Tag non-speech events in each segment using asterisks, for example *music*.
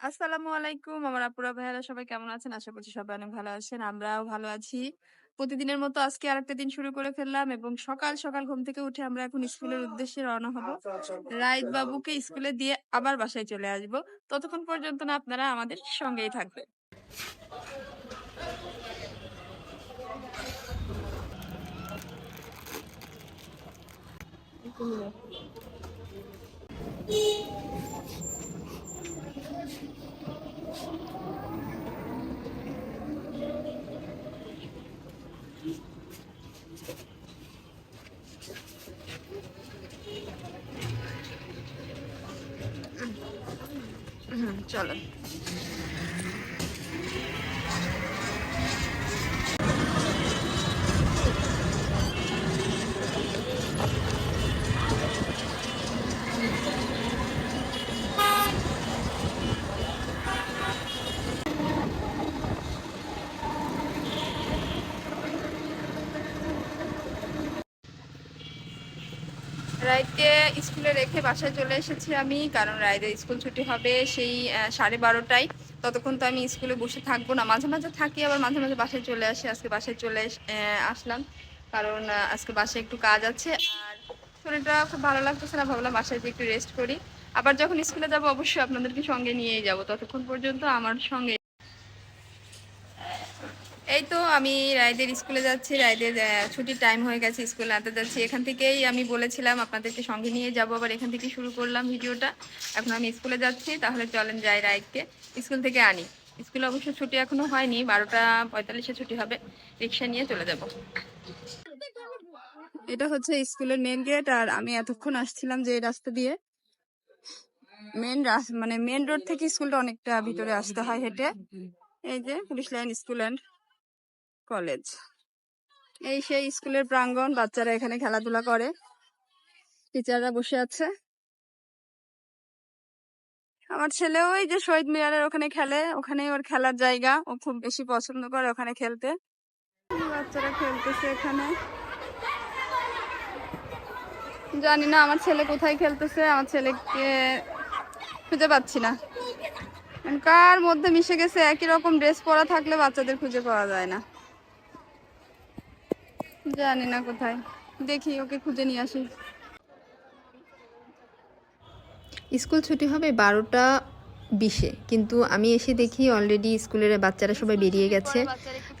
আসসালামু আলাইকুম আমার আপুরা ভাইয়ারা সবাই কেমন আছেন? আশা করছি সবাই অনেক ভালো আছেন। আমরাও ভালো আছি। প্রতিদিনের মতো আজকে আরেকটা দিন শুরু করে ফেললাম এবং সকাল, সকাল ঘুম থেকে উঠে আমরা এখন স্কুলের উদ্দেশ্যে রওনা হব। রাইদ বাবুকে স্কুলে দিয়ে আবার বাসায় চলে আসব। ততক্ষণ পর্যন্ত না আপনারা আমাদের সঙ্গেই থাকবেন। হুম, চলো। রাইডকে স্কুলে রেখে বাসায় চলে এসেছি আমি, কারণ রাইদের স্কুল ছুটি হবে সেই সাড়ে বারোটায়। ততক্ষণ তো আমি স্কুলে বসে থাকব না। মাঝে মাঝে থাকি, আবার মাঝে মাঝে বাসায় চলে আসি। আজকে বাসায় চলে আসলাম। কারণ আজকে বাসায় একটু কাজ আছে। আর শরীরটা খুব ভালো লাগতেছে না, ভাবলাম বাসায় যে একটু রেস্ট করি। আবার যখন স্কুলে যাব, অবশ্যই আপনাদেরকে সঙ্গে নিয়েই যাব। ততক্ষণ পর্যন্ত আমার সঙ্গে এই তো আমি রায়দের স্কুলে যাচ্ছি, রায়দের ছুটির টাইম হয়ে গেছে, স্কুলে আনতে যাচ্ছি। এখান থেকেই আমি বলেছিলাম আপনাদেরকে সঙ্গে নিয়ে যাব, আবার এখান থেকে শুরু করলাম ভিডিওটা। এখন আমি স্কুলে যাচ্ছি, তাহলে চলেন যাই রায়দকে স্কুল থেকে আনি। স্কুলে অবশ্য ছুটি এখনও হয়নি, বারোটা পঁয়তাল্লিশে ছুটি হবে, রিক্সা নিয়ে চলে যাব। এটা হচ্ছে স্কুলের মেন গেট আর আমি এতক্ষণ আসছিলাম যে এই রাস্তা দিয়ে। মেন মানে মেন রোড থেকে স্কুলটা অনেকটা ভিতরে আসতে হয় হেঁটে। এই যে, police line, school and college. এই সেই স্কুলের প্রাঙ্গণ, বাচ্চারা এখানে খেলাধুলা করে। টিচাররা বসে আছে। আমার ছেলেও এই যে শহীদ মিনারের ওখানে খেলে, ওখানেই ওর খেলার জায়গা। ও খুব বেশি পছন্দ করে ওখানে খেলতে। বাচ্চারা খেলতেছে এখানে। জানি না আমার ছেলে কোথায় খেলতেছে, আমার ছেলেকে খুঁজে পাচ্ছি না। কার মধ্যে মিশে গেছে, একই রকম ড্রেস পরা থাকলে বাচ্চাদের খুঁজে পাওয়া যায় না। জানি না কোথায়। দেখি, ওকে খুঁজে নিয়ে আসি। স্কুল ছুটি হবে বারোটা বিশে, কিন্তু আমি এসে দেখি অলরেডি স্কুলের বাচ্চারা সবাই বেরিয়ে গেছে।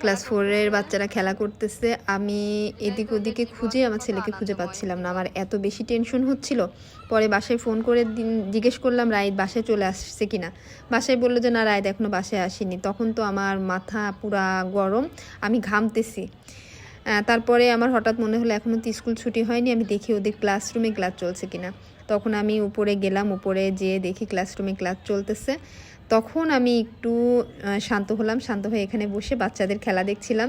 ক্লাস ফোরের বাচ্চারা খেলা করতেছে। আমি এদিক ওদিকে খুঁজে আমার ছেলেকে খুঁজে পাচ্ছিলাম না। আমার এত বেশি টেনশন হচ্ছিল। পরে বাসায় ফোন করে জিজ্ঞেস করলাম রায় বাসায় চলে আসছে কিনা? বাসায় বলল যে, না রাইদ এখনও বাসায় আসেনি। তখন তো আমার মাথা পুরা গরম। আমি ঘামতেছি। তারপরে আমার হঠাৎ মনে হলো এখনও তো স্কুল ছুটি হয়নি, আমি দেখি ওদের ক্লাসরুমে ক্লাস চলছে কিনা। তখন আমি উপরে গেলাম, উপরে যেয়ে দেখি ক্লাসরুমে ক্লাস চলতেছে। তখন আমি একটু শান্ত হলাম, শান্ত হয়ে এখানে বসে বাচ্চাদের খেলা দেখছিলাম।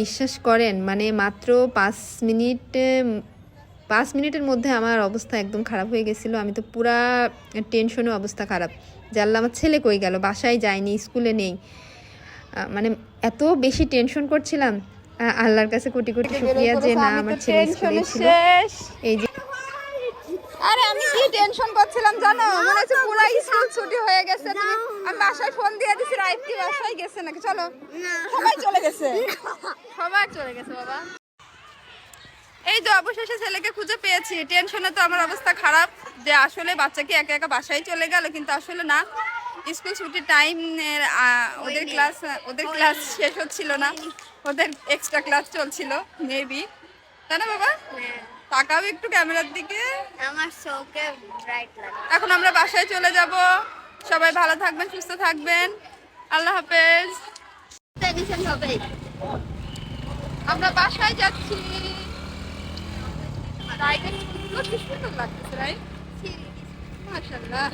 বিশ্বাস করেন মানে মাত্র পাঁচ মিনিট, পাঁচ মিনিটের মধ্যে আমার অবস্থা একদম খারাপ হয়ে গেছিল। আমি তো পুরা টেনশনে অবস্থা খারাপ। জানলাম, আমার ছেলে কই গেল? বাসায় যায়নি, স্কুলে নেই। মানে এত বেশি টেনশন করছিলাম আল্লাহর কাছে কোটি কোটি শুক্রিয়া যে না আমার ছেলে স্কুলে ছিল। শেষ। এই যে আরে আমি কি টেনশন করছিলাম জানো? মনে হচ্ছে পুরো স্কুল ছুটি হয়ে গেছে। তুমি আমি বাসায় ফোন দিয়ে দিছি রাইট কি বাসায় গেছে নাকি? চলো। সবাই চলে গেছে। *laughs* সবাই চলে গেছে বাবা। এই তো অবশেষে ছেলেকে খুঁজে পেয়েছি। টেনশনে তো আমার অবস্থা খারাপ যে আসলে বাচ্চা কি একা একা বাসায় চলে গেল কিন্তু আসলে না। স্কুল ছুটির টাইম ওদের ক্লাস ওদের ক্লাস শেষ হচ্ছিল না। ওদের এক্সট্রা ক্লাস চলছিল মেবি তাই না বাবা? তাকাও একটু ক্যামেরার দিকে। আমার চোখে ব্রাইট লাগে। এখন আমরা বাসায় চলে যাব। সবাই ভালো থাকবেন সুস্থ থাকবেন। আল্লাহ হাফেজ। হবে। আমরা বাসায় যাচ্ছি। সুন্দর লাগতেছে রাইট মাশাআল্লাহ।